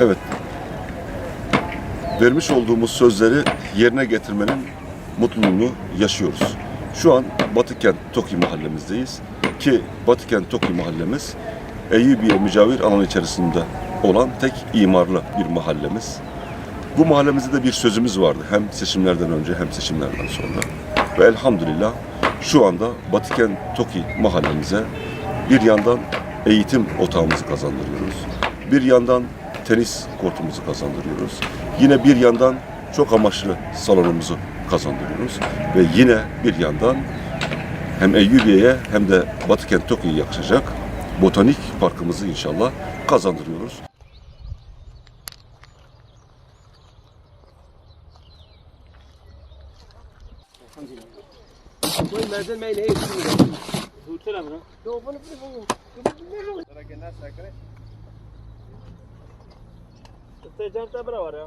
Evet. Vermiş olduğumuz sözleri yerine getirmenin mutluluğunu yaşıyoruz. Şu an Batıkent Toki mahallemizdeyiz. Ki Batıkent Toki mahallemiz Eyyubiye mücavir alan içerisinde olan tek imarlı bir mahallemiz. Bu mahallemizde de bir sözümüz vardı. Hem seçimlerden önce hem seçimlerden sonra. Ve elhamdülillah şu anda Batıkent Toki mahallemize bir yandan eğitim otağımızı kazandırıyoruz. Bir yandan tenis kortumuzu kazandırıyoruz. Yine bir yandan çok amaçlı salonumuzu kazandırıyoruz. Ve yine bir yandan hem Eyyubiye'ye hem de Batıkent Toki'ye yakışacak botanik parkımızı inşallah kazandırıyoruz. कोई मैसेज में नहीं इसमें झूठे लग रहा तो ओपन कितने चलता बराबर है